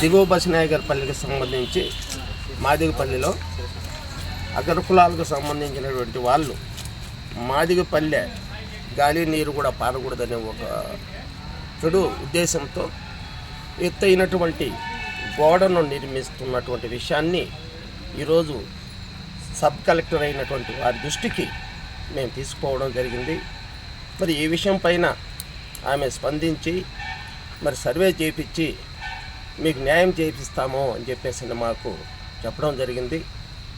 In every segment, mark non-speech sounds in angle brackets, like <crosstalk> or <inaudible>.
దిగువ బసినాయగర్పల్లికి సంబంధించి మాదిగపల్లిలో అగ్రకులాలకు సంబంధించినటువంటి వాళ్ళు మాదిగపల్లె గాలి నీరు కూడా పారకూడదనే ఒక చెడు ఉద్దేశంతో ఎత్తైనటువంటి గోడను నిర్మిస్తున్నటువంటి విషయాన్ని ఈరోజు సబ్ కలెక్టర్ అయినటువంటి వారి దృష్టికి మేము తీసుకోవడం జరిగింది. మరి ఈ విషయం పైన ఆమె స్పందించి మరి సర్వే చేయించి మీకు న్యాయం చేయిస్తాము అని చెప్పేసి మాకు చెప్పడం జరిగింది.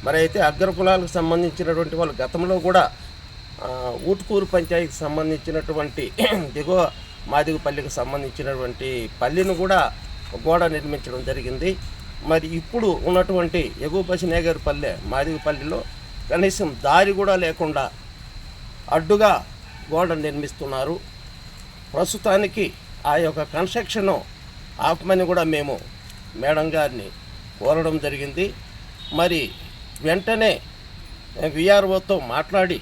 మరి అయితే అగ్రకులాలకు సంబంధించినటువంటి వాళ్ళు గతంలో కూడా ఊటుకూరు పంచాయతీకి సంబంధించినటువంటి <clears throat> దిగువ మాదిగపల్లికి సంబంధించినటువంటి పల్లిని కూడా గోడ నిర్మించడం జరిగింది. మరి ఇప్పుడు ఉన్నటువంటి ఎగువ పసినేగర్ పల్లె మాదిగపల్లిలో కనీసం దారి కూడా లేకుండా అడ్డుగా గోడ నిర్మిస్తున్నారు. ప్రస్తుతానికి ఆ యొక్క కన్స్ట్రక్షను ఆపమని కూడా మేము మేడం గారిని కోరడం జరిగింది. మరి వెంటనే విఆర్ఓతో మాట్లాడి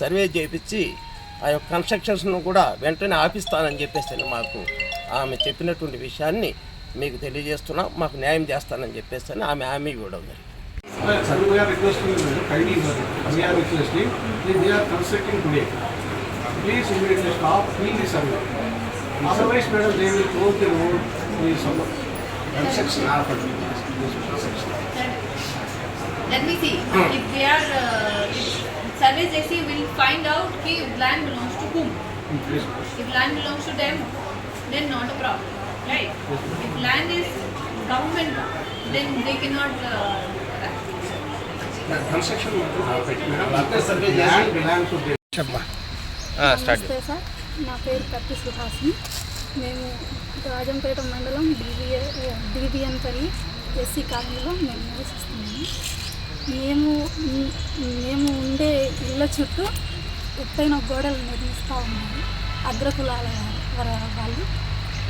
సర్వే చేయించి ఆ యొక్క కన్స్ట్రక్షన్స్ను కూడా వెంటనే ఆపిస్తానని చెప్పేసి మాకు ఆమె చెప్పినటువంటి విషయాన్ని మీకు తెలియజేస్తున్నాం. మాకు న్యాయం చేస్తానని చెప్పేసి ఆమె హామీ ఇవ్వడం జరిగింది. Please we Otherwise, madam, they will close the road in some section or Let me see. If they are uh, if survey JC will find out कि land belongs to whom. If land belongs to them, then not a problem, right? If land is government, then they cannot. Uh, construction मतलब survey बिलान बिलान तो शर्मा हाँ start నా పేరు కత్తి సుహాసిని. మేము రాజంపేట మండలం డివిఏ డివిఎన్పల్లి SC కాలనీలో మేము నివసిస్తున్నాము. మేము మేము ఉండే ఇళ్ళ చుట్టూ ఎత్తైన గోడలు నిర్మిస్తూ ఉన్నారు. అగ్రకులాల వాళ్ళు.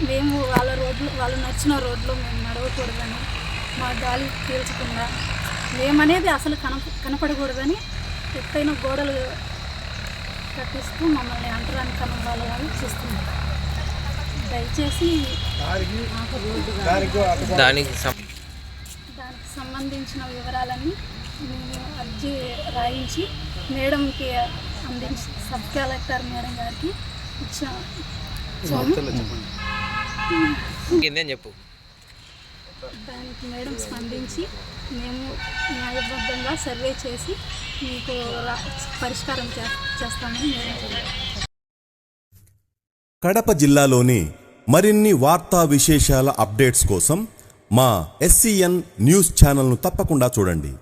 మేము వాళ్ళ రోడ్లు వాళ్ళు నచ్చిన రోడ్లో మేము నడవకూడదని మా గాలి పీల్చకుండా మేమనేది అసలు కనప కనపడకూడదని ఎత్తైన గోడలు కట్టిస్తూ మమ్మల్ని అంటరాని కనం వాళ్ళ వాళ్ళు చూస్తున్నారు. దయచేసి దానికి దానికి సంబంధించిన వివరాలన్నీ మేము అర్జీ రాయించి మేడంకి అందించి సబ్ కలెక్టర్ మేడం గారికి ఇచ్చాము. చెప్పు. దానికి మేడం స్పందించి మేము న్యాయబద్ధంగా సర్వే చేసి మీకు పరిష్కారం చేస్తామని కడప జిల్లాలోని మరిన్ని వార్తా విశేషాల అప్డేట్స్ కోసం మా ఎస్సీఎన్ న్యూస్ ఛానల్ను తప్పకుండా చూడండి.